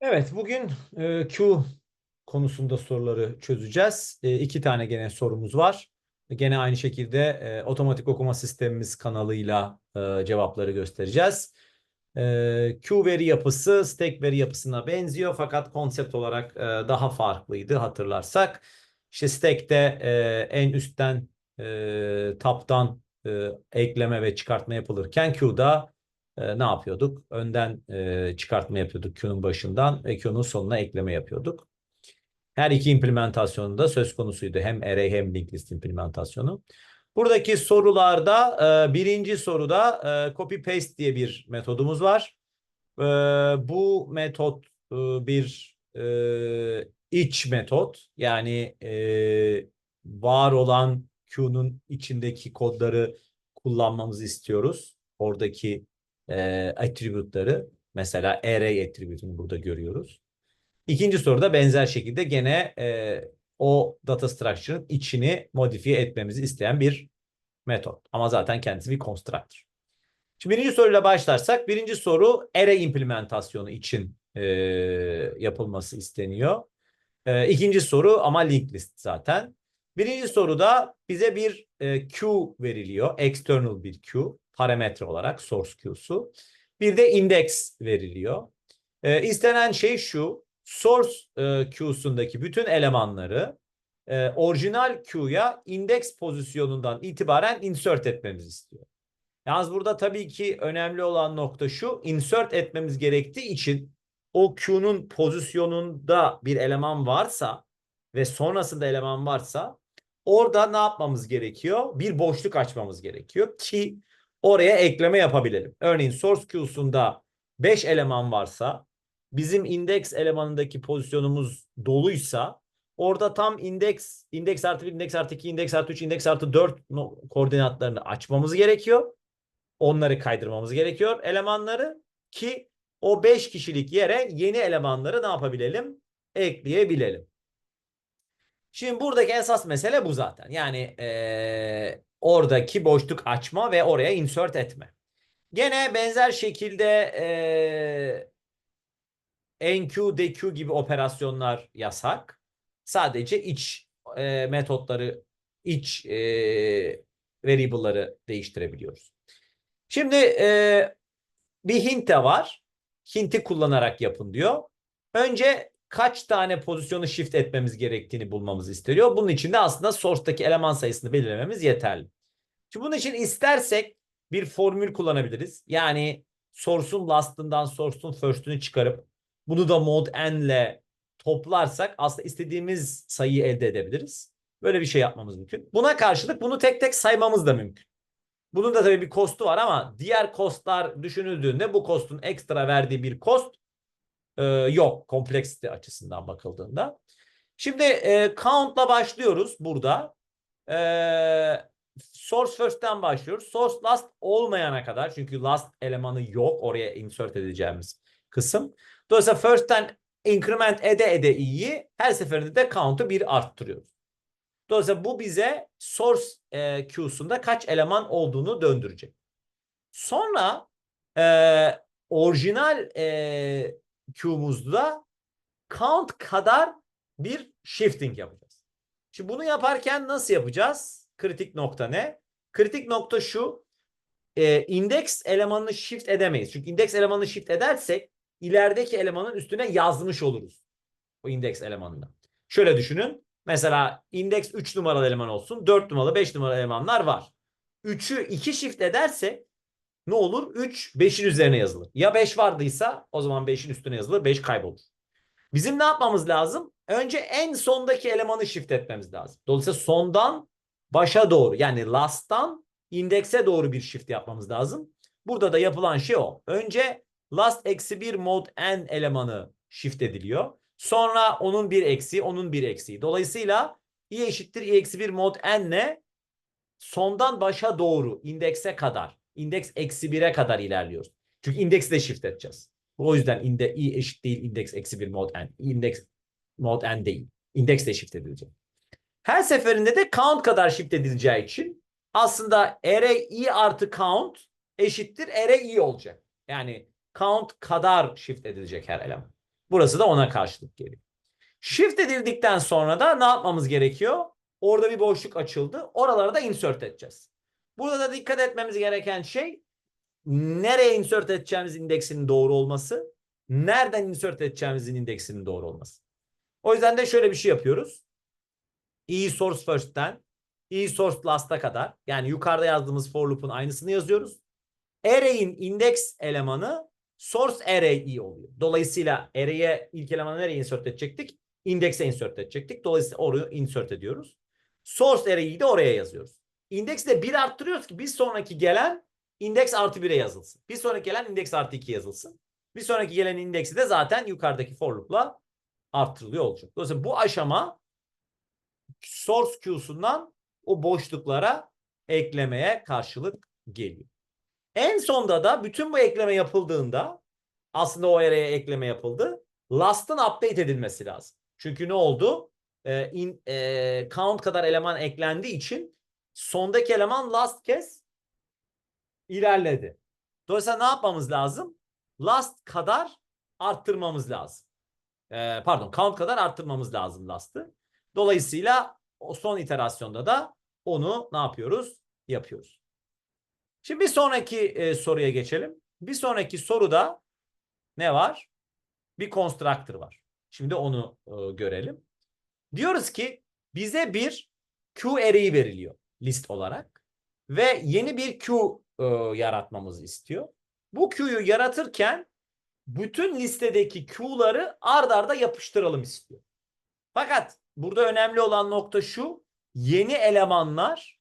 Evet, bugün e, Q konusunda soruları çözeceğiz. E, iki tane gene sorumuz var. Gene aynı şekilde e, otomatik okuma sistemimiz kanalıyla e, cevapları göstereceğiz. E, Q veri yapısı stack veri yapısına benziyor fakat konsept olarak e, daha farklıydı hatırlarsak. İşte stack'te e, en üstten e, taptan e, ekleme ve çıkartma yapılırken Q'da e, ne yapıyorduk? Önden e, çıkartma yapıyorduk Q'nun başından ve Q'nun sonuna ekleme yapıyorduk. Her iki implementasyonunda söz konusuydu. Hem array hem linked list implementasyonu. Buradaki sorularda e, birinci soruda e, copy paste diye bir metodumuz var. E, bu metot e, bir e, iç metot. Yani e, var olan Q'nun içindeki kodları kullanmamızı istiyoruz. Oradaki e, attribute'ları mesela array attribute'unu burada görüyoruz. İkinci soruda benzer şekilde gene e, o data structure'ın içini modifiye etmemizi isteyen bir metot. Ama zaten kendisi bir constructor. Şimdi birinci soruyla başlarsak birinci soru array implementasyonu için e, yapılması isteniyor. E, ikinci soru ama linked list zaten. Birinci soruda bize bir e, Q veriliyor. External bir Q parametre olarak source Q'su. Bir de index veriliyor. E, istenen şey şu. Source e, Q'sundaki bütün elemanları e, orijinal Q'ya index pozisyonundan itibaren insert etmemizi istiyor. Yalnız burada tabii ki önemli olan nokta şu. Insert etmemiz gerektiği için o Q'nun pozisyonunda bir eleman varsa ve sonrasında eleman varsa orada ne yapmamız gerekiyor? Bir boşluk açmamız gerekiyor ki oraya ekleme yapabilelim. Örneğin source queue'sunda 5 eleman varsa bizim index elemanındaki pozisyonumuz doluysa orada tam index, index artı 1, index artı 2, index artı 3, index artı 4 koordinatlarını açmamız gerekiyor. Onları kaydırmamız gerekiyor elemanları ki o 5 kişilik yere yeni elemanları ne yapabilelim? Ekleyebilelim. Şimdi buradaki esas mesele bu zaten. Yani ee, oradaki boşluk açma ve oraya insert etme. Gene benzer şekilde e, enqueue, dequeue gibi operasyonlar yasak. Sadece iç e, metotları, iç e, variable'ları değiştirebiliyoruz. Şimdi e, bir hint de var. Hint'i kullanarak yapın diyor. Önce kaç tane pozisyonu shift etmemiz gerektiğini bulmamız isteniyor. Bunun için de aslında source'daki eleman sayısını belirlememiz yeterli. Şimdi bunun için istersek bir formül kullanabiliriz. Yani source'un last'ından source'un first'ünü çıkarıp bunu da mod n ile toplarsak aslında istediğimiz sayıyı elde edebiliriz. Böyle bir şey yapmamız mümkün. Buna karşılık bunu tek tek saymamız da mümkün. Bunun da tabii bir kostu var ama diğer kostlar düşünüldüğünde bu kostun ekstra verdiği bir kost e, yok kompleksite açısından bakıldığında. Şimdi e, count'la başlıyoruz burada. E, source first'ten başlıyoruz. Source last olmayana kadar çünkü last elemanı yok oraya insert edeceğimiz kısım. Dolayısıyla first'ten increment ede ede i'yi her seferinde de count'u bir arttırıyoruz. Dolayısıyla bu bize source e, queue'sunda kaç eleman olduğunu döndürecek. Sonra e, orijinal e, queue'muzda count kadar bir shifting yapacağız. Şimdi bunu yaparken nasıl yapacağız? Kritik nokta ne? Kritik nokta şu. E, index elemanını shift edemeyiz. Çünkü index elemanını shift edersek ilerideki elemanın üstüne yazmış oluruz. O index elemanını. Şöyle düşünün. Mesela index 3 numaralı eleman olsun. 4 numaralı 5 numaralı elemanlar var. 3'ü 2 shift ederse ne olur? 3 5'in üzerine yazılır. Ya 5 vardıysa o zaman 5'in üstüne yazılır. 5 kaybolur. Bizim ne yapmamız lazım? Önce en sondaki elemanı shift etmemiz lazım. Dolayısıyla sondan başa doğru yani last'tan indekse doğru bir shift yapmamız lazım. Burada da yapılan şey o. Önce last eksi 1 mod n elemanı shift ediliyor. Sonra onun bir eksiği, onun bir eksiği. Dolayısıyla i eşittir i eksi 1 mod n ne? Sondan başa doğru indekse kadar. İndeks eksi 1'e kadar ilerliyoruz. Çünkü indeksi de shift edeceğiz. O yüzden inde, i eşit değil indeks eksi 1 mod n. Indeks mod n değil. İndeks de shift edilecek. Her seferinde de count kadar shift edileceği için aslında array i artı count eşittir array i olacak. Yani count kadar shift edilecek her eleman. Burası da ona karşılık geliyor. Shift edildikten sonra da ne yapmamız gerekiyor? Orada bir boşluk açıldı. Oralara da insert edeceğiz. Burada da dikkat etmemiz gereken şey nereye insert edeceğimiz indeksinin doğru olması, nereden insert edeceğimizin indeksinin doğru olması. O yüzden de şöyle bir şey yapıyoruz. E source first'ten e source last'a kadar yani yukarıda yazdığımız for loop'un aynısını yazıyoruz. Array'in indeks elemanı source array i oluyor. Dolayısıyla array'e ilk elemanı nereye insert edecektik? Index'e insert edecektik. Dolayısıyla oraya insert ediyoruz. Source array'i de oraya yazıyoruz. İndeksi de 1 arttırıyoruz ki bir sonraki gelen indeks artı 1'e yazılsın. Bir sonraki gelen indeks artı 2 yazılsın. Bir sonraki gelen indeksi de zaten yukarıdaki for loop'la arttırılıyor olacak. Dolayısıyla bu aşama source queue'sundan o boşluklara eklemeye karşılık geliyor. En sonda da bütün bu ekleme yapıldığında aslında o araya ekleme yapıldı. Last'ın update edilmesi lazım. Çünkü ne oldu? Ee, in, e, count kadar eleman eklendiği için sondaki eleman last kez ilerledi. Dolayısıyla ne yapmamız lazım? Last kadar arttırmamız lazım. Ee, pardon count kadar arttırmamız lazım last'ı. Dolayısıyla o son iterasyonda da onu ne yapıyoruz? Yapıyoruz. Şimdi bir sonraki e, soruya geçelim. Bir sonraki soruda ne var? Bir constructor var. Şimdi onu e, görelim. Diyoruz ki bize bir Q array veriliyor list olarak ve yeni bir Q e, yaratmamızı istiyor. Bu Q'yu yaratırken bütün listedeki Q'ları ard arda yapıştıralım istiyor. Fakat burada önemli olan nokta şu. Yeni elemanlar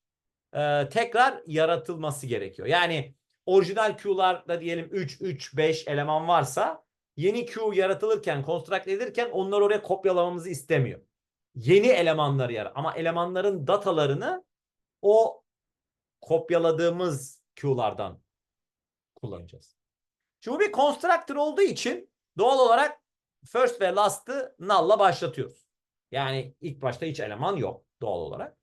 e, tekrar yaratılması gerekiyor. Yani orijinal Q'larda diyelim 3, 3, 5 eleman varsa yeni Q yaratılırken, construct edilirken onları oraya kopyalamamızı istemiyor. Yeni elemanları yarat. Ama elemanların datalarını o kopyaladığımız Q'lardan kullanacağız. Şimdi bu bir constructor olduğu için doğal olarak first ve last'ı null'la başlatıyoruz. Yani ilk başta hiç eleman yok doğal olarak.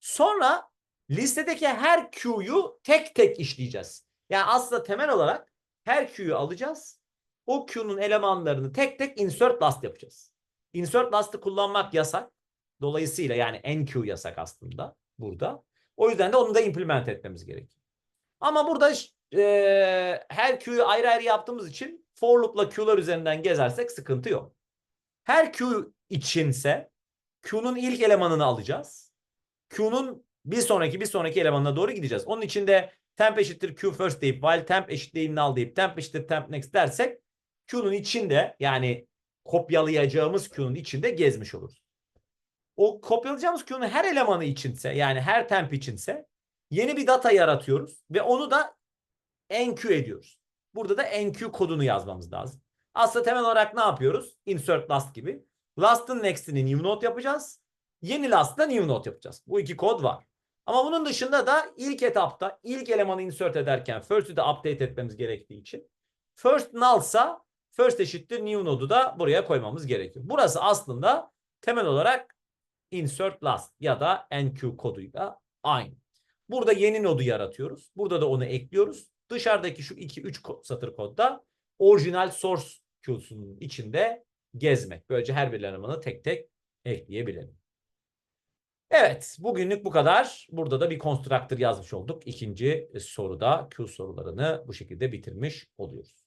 Sonra listedeki her Q'yu tek tek işleyeceğiz. Yani aslında temel olarak her Q'yu alacağız. O Q'nun elemanlarını tek tek insert last yapacağız. Insert last'ı kullanmak yasak. Dolayısıyla yani enqueue yasak aslında burada. O yüzden de onu da implement etmemiz gerekiyor. Ama burada e, her Q'yu ayrı ayrı yaptığımız için for loop'la Q'lar üzerinden gezersek sıkıntı yok. Her Q içinse Q'nun ilk elemanını alacağız. Q'nun bir sonraki bir sonraki elemanına doğru gideceğiz. Onun için de temp eşittir Q first deyip while temp eşittir null deyip temp eşittir temp next dersek Q'nun içinde yani kopyalayacağımız Q'nun içinde gezmiş oluruz. O kopyalayacağımız Q'nun her elemanı içinse yani her temp içinse yeni bir data yaratıyoruz ve onu da enqueue ediyoruz. Burada da enqueue kodunu yazmamız lazım. Aslında temel olarak ne yapıyoruz? Insert last gibi. Last'ın next'ini new node yapacağız. Yeni last'ta new node yapacağız. Bu iki kod var. Ama bunun dışında da ilk etapta ilk elemanı insert ederken first'ü de update etmemiz gerektiği için first null'sa first eşittir new node'u da buraya koymamız gerekiyor. Burası aslında temel olarak insert last ya da enqueue koduyla aynı. Burada yeni nodu yaratıyoruz. Burada da onu ekliyoruz. Dışarıdaki şu 2-3 satır kodda orijinal source queue'sunun içinde gezmek. Böylece her bir elemanı tek tek ekleyebilelim. Evet, bugünlük bu kadar. Burada da bir constructor yazmış olduk. İkinci soruda Q sorularını bu şekilde bitirmiş oluyoruz.